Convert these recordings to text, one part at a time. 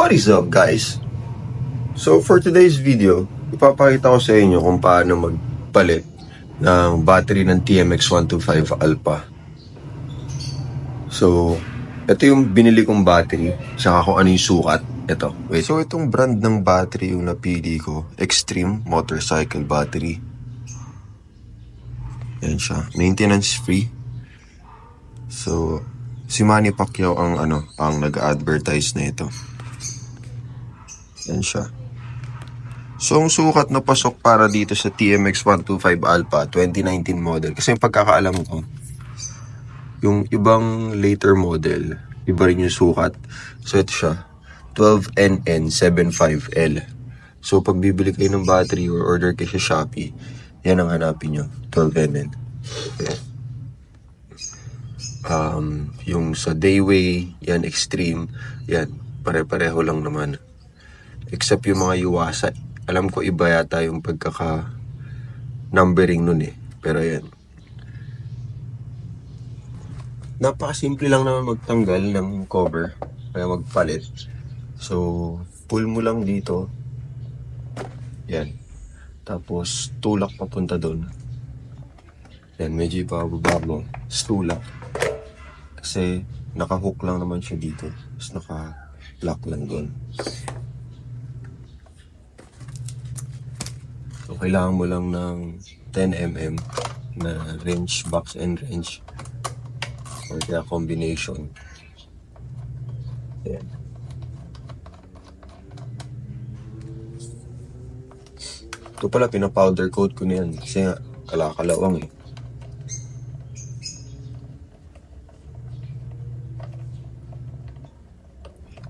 What is up guys? So for today's video, ipapakita ko sa inyo kung paano magpalit ng battery ng TMX125 Alpha. So, ito yung binili kong battery, saka kung ano yung sukat. Ito, wait. So itong brand ng battery yung napili ko, Extreme Motorcycle Battery. Yan siya, maintenance free. So, si Manny Pacquiao ang ano, ang nag-advertise na ito. Yan siya. So, ang sukat na pasok para dito sa TMX 125 Alpha 2019 model. Kasi yung pagkakaalam ko, yung ibang later model, iba rin yung sukat. So, ito siya. 12NN75L. So, pag bibili kayo ng battery or order kayo sa Shopee, yan ang hanapin nyo. 12NN. Okay. Um, yung sa Dayway, yan Extreme, yan, pare-pareho lang naman. Except yung mga Yuasa, alam ko iba yata yung pagkaka numbering nun eh. Pero yan. Napakasimple lang naman magtanggal ng cover, kaya magpalit. So, pull mo lang dito. Yan. Tapos, tulak papunta doon. Yan, medyo ibababa mo. Tulak. Kasi, nakahook lang naman siya dito. Tapos, naka-lock lang doon. Kailangan mo lang ng 10mm na wrench, box and wrench. Or kaya combination. Ayan. Ito pala, pinapowder coat ko na yan. Kasi nga, kalakalawang eh.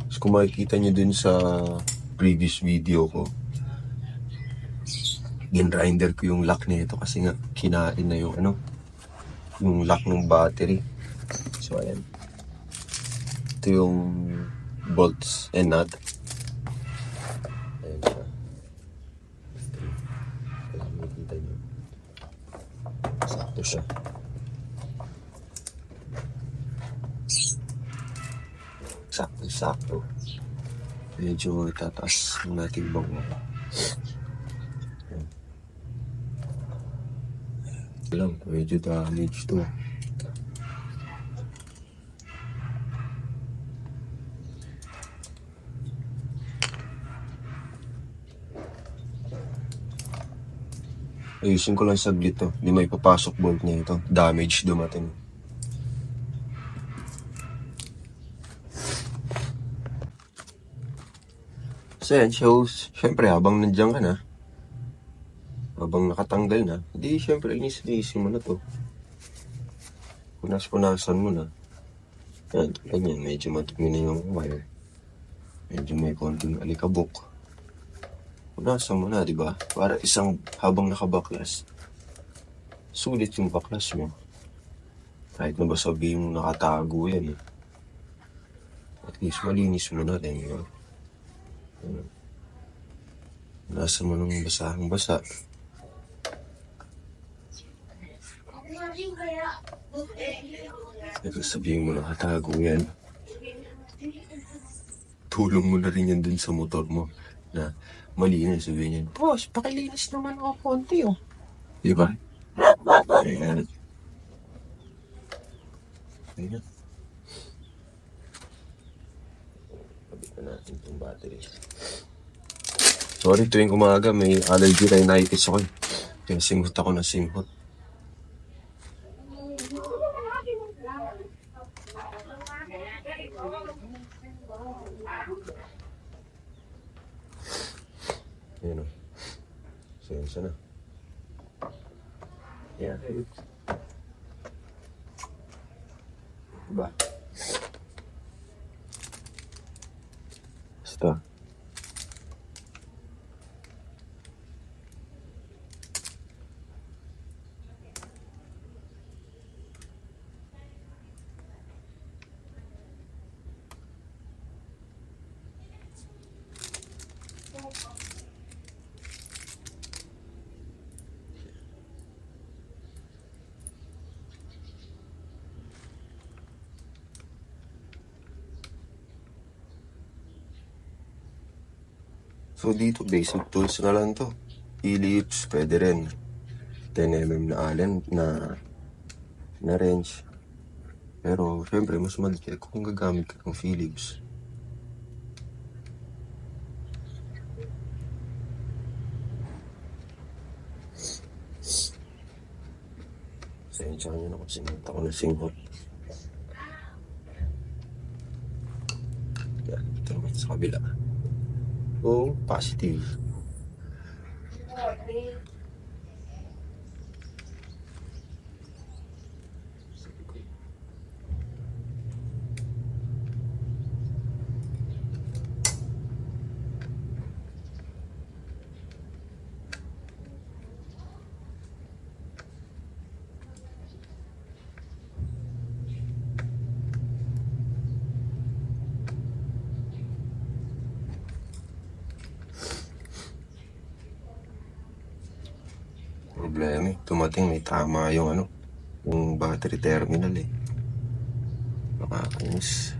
Tapos kung makikita nyo dun sa previous video ko, ginrinder ko yung lock nito kasi nga kinain na yung ano, yung lock ng battery. So, ayan. Ito yung bolts and nut. Ayan siya. Ayan, makikita nyo. Sakto siya. Sakto, sakto. Medyo tataas ng nating bango. Ayan. Ito lang, medyo damage to. Ayusin ko lang saglit to. Hindi may papasok bolt niya ito. Damage dumating. So yan, shows, syempre habang nandiyan ka na, habang nakatanggal na, hindi syempre inis-inisin mo na to. Punas-punasan mo na. Yan, tulad yan, medyo matumi na yung wire. Medyo may konting alikabok. Punasan mo na, di ba? Para isang habang nakabaklas, sulit yung baklas mo. Kahit na ba sabihin mo nakatago yan eh. At least malinis mo na din, di ba? Punasan mo ng basahang basa. Pero sabihin mo nakatago yan. Tulong mo na rin yan dun sa motor mo na malinis sabihin yan. Boss, pakilinis naman ako konti oh. Di ba? Ayan. Ayan. Kabit na natin itong battery. Sorry, tuwing umaga may allergy rhinitis ako. eh. Kaya singhot ako ng singhot. Sensya na. Basta. So dito, basic tools na lang to. Phillips, pwede rin. 10mm na Allen na na wrench. Pero, syempre, mas malaki kung gagamit ka ng Phillips. Sensya nyo na kung sinunta ko na singhot. Yan, ito naman sa kabila. Oo, positive. Problema eh. Tumating may tama yung ano, yung battery terminal eh. Nakakainis.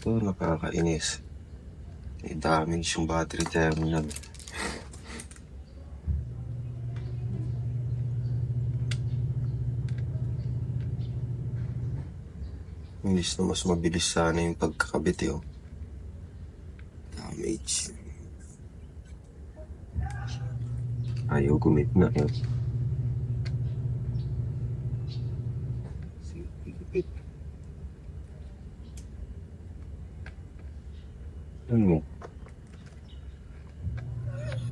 Ito, nakakainis. May damage yung battery terminal. Imbis na mas mabilis sana yung pagkakabit eh. oh. Damage. Ayaw gumit na yun. Sige, Ano?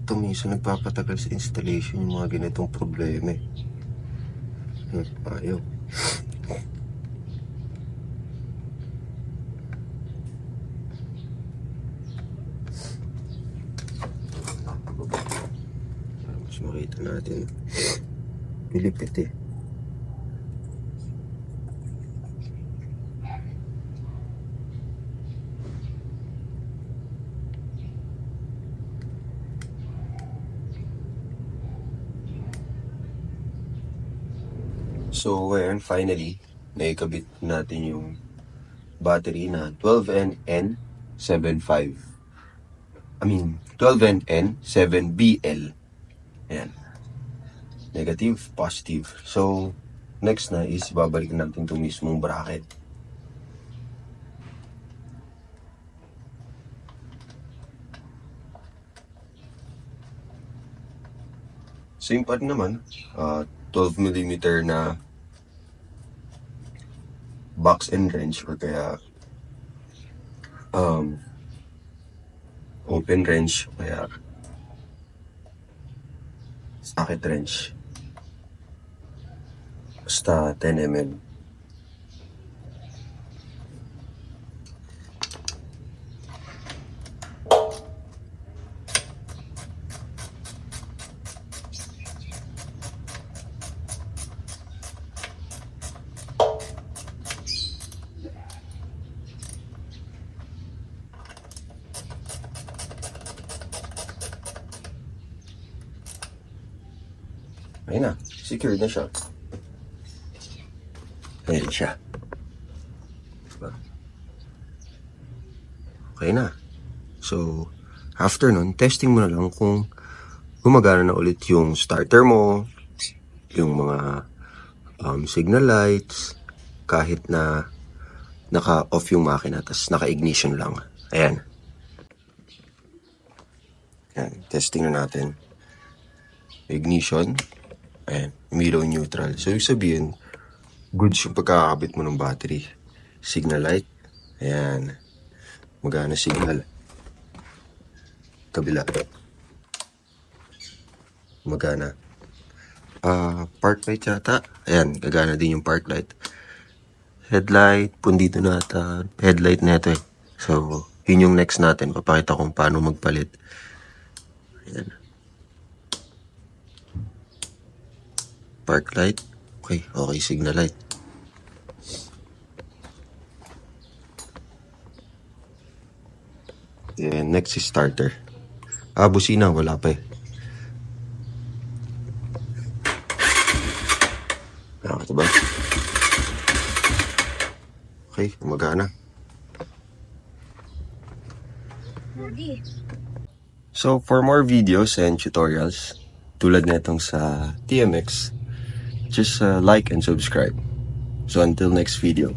Ito minsan nagpapatagal sa installation yung mga ganitong problema eh. Ayaw. Para mas makita natin. Pilipit eh. So, ngayon, finally, naikabit natin yung battery na 12NN75. I mean, 12NN7BL. Ayan. Negative, positive. So, next na is babalik natin itong mismong bracket. Same pa rin naman. ah 12mm na box and wrench or kaya um, open wrench kaya socket wrench. Basta 10mm. Na, secured na siya. Ayun siya. Diba? Okay na. So, after nun, testing mo na lang kung gumagana na ulit yung starter mo, yung mga um, signal lights, kahit na naka-off yung makina, tas naka-ignition lang. Ayan. Ayan, testing na natin. Ignition. Ayan, mirror neutral. So, ibig sabihin, goods yung pagkakabit mo ng battery. Signal light. Ayan. Magana signal. Kabila. Magana. Ah, park light yata. Ayan, gagana din yung park light. Headlight, pundito na ata. Headlight na ito eh. So, yun yung next natin. Papakita kung paano magpalit. Ayan. Park light. Okay, okay, signal light. And next is starter. Ah, busina, wala pa eh. Nakakita ba? Okay, gumagana. So, for more videos and tutorials, tulad netong sa TMX, just uh, like and subscribe. So, until next video,